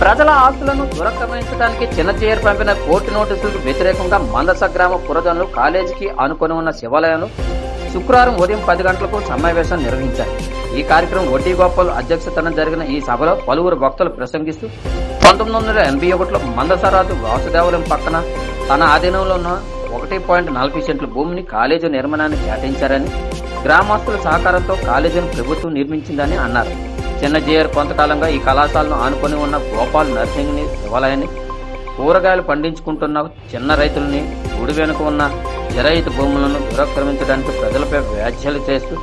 ప్రజల ఆస్తులను దురక్రమించడానికి చిన్నచేయర్ పంపిన కోర్టు నోటీసులకు వ్యతిరేకంగా మందస గ్రామ పురజనులు కాలేజీకి ఆనుకొని ఉన్న శివాలయాలు శుక్రవారం ఉదయం పది గంటలకు సమావేశం నిర్వహించారు. ఈ కార్యక్రమం వడ్డీ గోపాల్ అధ్యక్షతన జరిగిన ఈ సభలో పలువురు భక్తులు ప్రసంగిస్తూ పంతొమ్మిది వందల ఎనభై ఒకటిలో మందసరాజు వాసుదేవలం పక్కన తన ఆధీనంలో ఉన్న ఒకటి పాయింట్ నలభై సెంట్ల భూమిని కాలేజీ నిర్మాణానికి కేటాయించారని గ్రామస్తుల సహకారంతో కాలేజీని ప్రభుత్వం నిర్మించిందని అన్నారు. చిన్నజీఆర్ కొంతకాలంగా ఈ కళాశాలను ఆనుకొని ఉన్న గోపాల్ నర్సింగ్ని శివాలయాన్ని కూరగాయలు పండించుకుంటున్న చిన్న రైతులని గుడి వెనుక ఉన్న జరైతు భూములను దురక్రమించడానికి ప్రజలపై వ్యాఖ్యలు చేస్తూ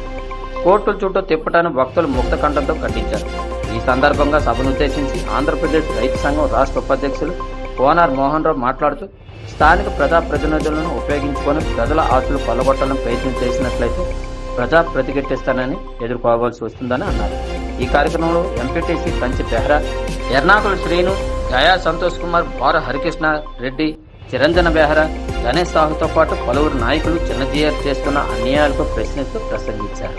కోర్టుల చుట్టూ తిప్పటాన్ని భక్తులు ముక్తకంఠంతో ఖండించారు. ఈ సందర్భంగా సభను ఉద్దేశించి ఆంధ్రప్రదేశ్ రైతు సంఘం రాష్ట్ర ఉపాధ్యక్షులు కోనార్ మోహన్ రావు మాట్లాడుతూ స్థానిక ప్రజాప్రతినిధులను ఉపయోగించుకొని ప్రజల ఆస్తులు కొల్లగొట్టాలని ప్రయత్నం చేసినట్లయితే ప్రజా ప్రతిఘటిస్తానని ఎదుర్కోవాల్సి వస్తుందని అన్నారు. ఈ కార్యక్రమంలో ఎంపీటీసీ కంచి బెహ్రా ఎర్నాకుల శ్రీను గయా సంతోష్ కుమార్ బార హరికృష్ణ రెడ్డి చిరంజన బెహ్రా గణేష్ సాహుతో పాటు పలువురు నాయకులు చిన్నజీఆర్ చేస్తున్న అన్యాయాలకు ప్రశ్నిస్తూ ప్రసంగించారు.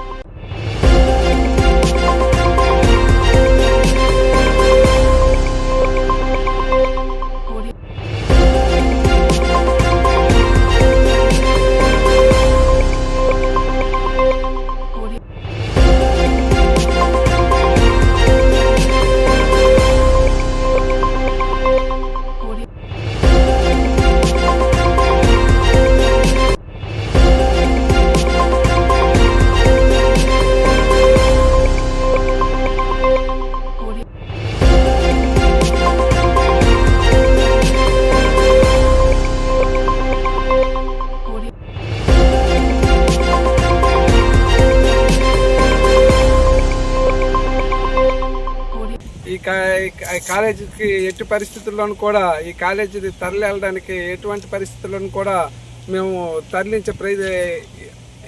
కాలేజీకి ఎట్టి పరిస్థితుల్లోనూ కూడా ఈ కాలేజీ తరలి వెళ్ళడానికి ఎటువంటి పరిస్థితుల్లోనూ కూడా మేము తరలించే ప్రై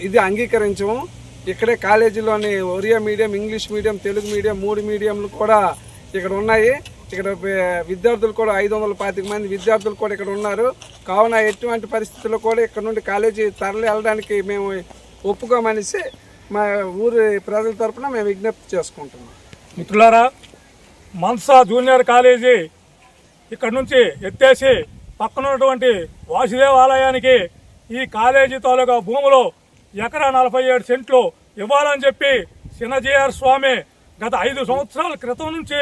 ఇది అంగీకరించము. ఇక్కడే కాలేజీలోని Oriya medium English medium Telugu medium మూడు మీడియంలు కూడా ఇక్కడ ఉన్నాయి. ఇక్కడ విద్యార్థులు కూడా ఐదు వందల పాతిక మంది విద్యార్థులు కూడా ఇక్కడ ఉన్నారు. కావున ఎటువంటి పరిస్థితుల్లో కూడా ఇక్కడ నుండి కాలేజీ తరలి వెళ్ళడానికి మేము ఒప్పుకోమనేసి మా ఊరి ప్రజల తరఫున మేము విజ్ఞప్తి చేసుకుంటున్నాం. మిత్రులారా మన్సా జూనియర్ కాలేజీ ఇక్కడ నుంచి ఎత్తేసి పక్కన ఉన్నటువంటి వాసుదేవ ఆలయానికి ఈ కాలేజీ తాలూకా భూములు ఎకరా నలభై ఏడు సెంట్లు ఇవ్వాలని చెప్పి చిన్నజీఆర్ స్వామి గత ఐదు సంవత్సరాల క్రితం నుంచి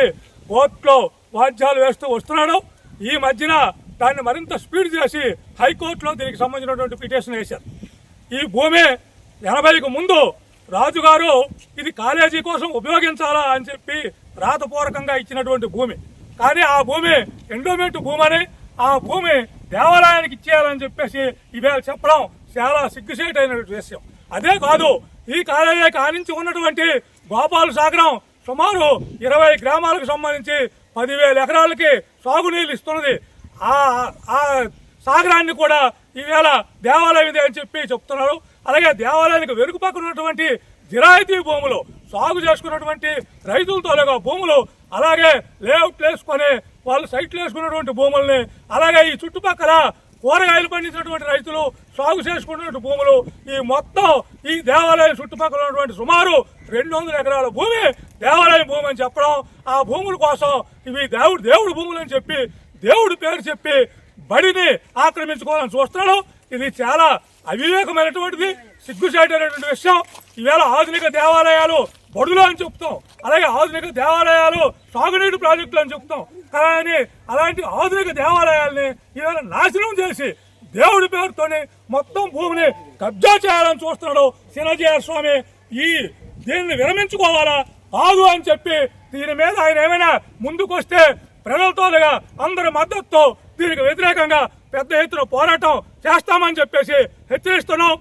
కోర్టులో వాద్యాలు వేస్తూ వస్తున్నాడు. ఈ మధ్యన దాన్ని మరింత స్పీడ్ చేసి హైకోర్టులో దీనికి సంబంధించినటువంటి పిటిషన్ వేశారు. ఈ భూమి ఎనభైకి ముందు రాజుగారు ఇది కాలేజీ కోసం ఉపయోగించాలా అని చెప్పి రాతపూర్వకంగా ఇచ్చినటువంటి భూమి. కానీ ఆ భూమి ఎండోమెంట్ భూమి అని ఆ భూమి దేవాలయానికి ఇచ్చేయాలని చెప్పేసి ఇవాళ చెప్పడం చాలా సిగ్గుసేటైనటువంటి విషయం. అదే కాదు ఈ కాలేజీ కానించి ఉన్నటువంటి గోపాల సాగరం సుమారు ఇరవై గ్రామాలకు సంబంధించి పదివేల ఎకరాలకి సాగునీళ్ళు ఇస్తున్నది. ఆ ఆ సాగరాన్ని కూడా ఈవేళ దేవాలయం ఇది అని చెప్పి చెప్తున్నారు. అలాగే దేవాలయానికి వెనుక పక్కన ఉన్నటువంటి జిరాయితీ భూములు సాగు చేసుకున్నటువంటి రైతులతో లేక భూములు అలాగే లేఅవుట్లు వేసుకొని వాళ్ళు సైట్లు వేసుకున్నటువంటి భూముల్ని అలాగే ఈ చుట్టుపక్కల కూరగాయలు పండించినటువంటి రైతులు సాగు చేసుకున్నటువంటి భూములు ఈ మొత్తం ఈ దేవాలయం చుట్టుపక్కల ఉన్నటువంటి సుమారు రెండు వందల ఎకరాల భూమి దేవాలయం భూమి అని చెప్పడం ఆ భూముల కోసం ఇవి దేవుడు దేవుడు భూములు అని చెప్పి దేవుడి పేరు చెప్పి బడిని ఆక్రమించుకోవాలని చూస్తున్నాడు. ఇది చాలా అవివేకమైనటువంటిది సిగ్గుచేటైనటువంటి విషయం. ఈవేళ ఆధునిక దేవాలయాలు బడులు అని చెప్తాం. అలాగే ఆధునిక దేవాలయాలు సాగునీటి ప్రాజెక్టులు అని చెప్తాం. కానీ అలాంటి ఆధునిక దేవాలయాల్ని ఈవేళ నాశనం చేసి దేవుడి పేరుతోనే మొత్తం భూమిని కబ్జా చేయాలని చూస్తున్నాడు సినజీఆర్ స్వామి. ఈ దీన్ని విరమించుకోవాలా? కాదు అని చెప్పి దీని మీద ఆయన ఏమైనా ముందుకొస్తే ప్రజలతో అందరి మద్దతుతో దీనికి వ్యతిరేకంగా పెద్ద ఎత్తున పోరాటం చేస్తామని చెప్పేసి హెచ్చరిస్తున్నాం.